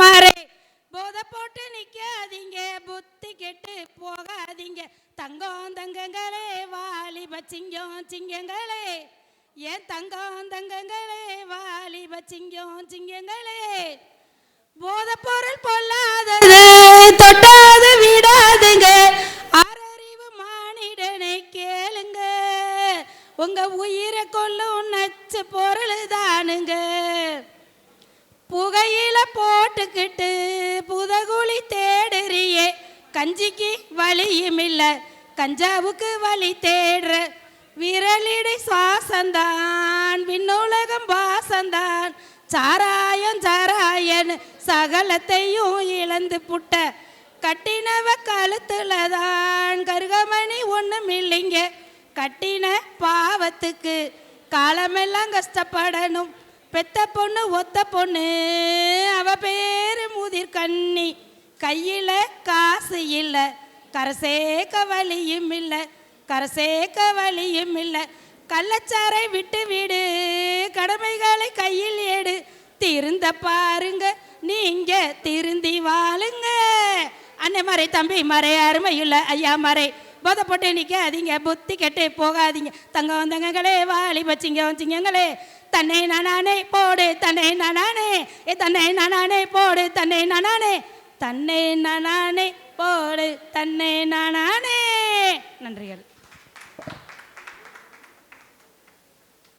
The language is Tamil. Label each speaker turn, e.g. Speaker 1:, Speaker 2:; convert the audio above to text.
Speaker 1: மாறே போத போட்டு நிக்காதீங்க புத்தி கெட்டு போகாதீங்க. தங்கம் தங்கங்களே வாலிப சிங்கம் சிங்கங்களே. ஏன் தங்கம் தங்கங்களே வாலிப சிங்கம் சிங்கங்களே? போத பொருள் பொல்லாதது தொட்டாது விடாதுங்க. ஆறறிவு மானிடனை கேளுங்க. உங்க உயிரை கொல்லும் நச்சு பொருள் தானுங்க. போட்டுக்கிட்டு புதகுழி தேடுறியே. கஞ்சிக்கு வழியும் இல்லை கஞ்சாவுக்கு வழி தேடுற விரலிடை சுவாசந்தான் விண்ணுலகம் வாசந்தான். சாராயம் சாராயன் சகலத்தையும் இழந்து புட்ட கட்டினவ கழுத்துல தான் கருகமணி ஒண்ணும் இல்லைங்க கட்டின பாவத்துக்கு காலமெல்லாம் கஷ்டப்படணும். பெத்த பொண்ணு ஒத்த பொண்ணு பேரு முதிர் கண்ணி. கையில காசு இல்லை. கரசேக்க வழியும் இல்லை. கரசேக்க வழியும் இல்லை. கள்ளச்சாரை விட்டு விடு. கடமைகளை கையில் எடு திருந்த பாருங்க. நீங்க திருந்தி வாழுங்க. அன்னை மறை தம்பி மறை அருமை இல்லை. ஐயா மறை போதை நிற்காதீங்க புத்தி கெட்டு போகாதீங்க. தங்க வந்தங்களே வாலி பச்சிங்க வச்சிங்கங்களே தன்னை நானே போடு தன்னை நானே தன்னை நானே போடு தன்னை நானே தன்னை நானே போடு தன்னை நானே நன்றிகள்.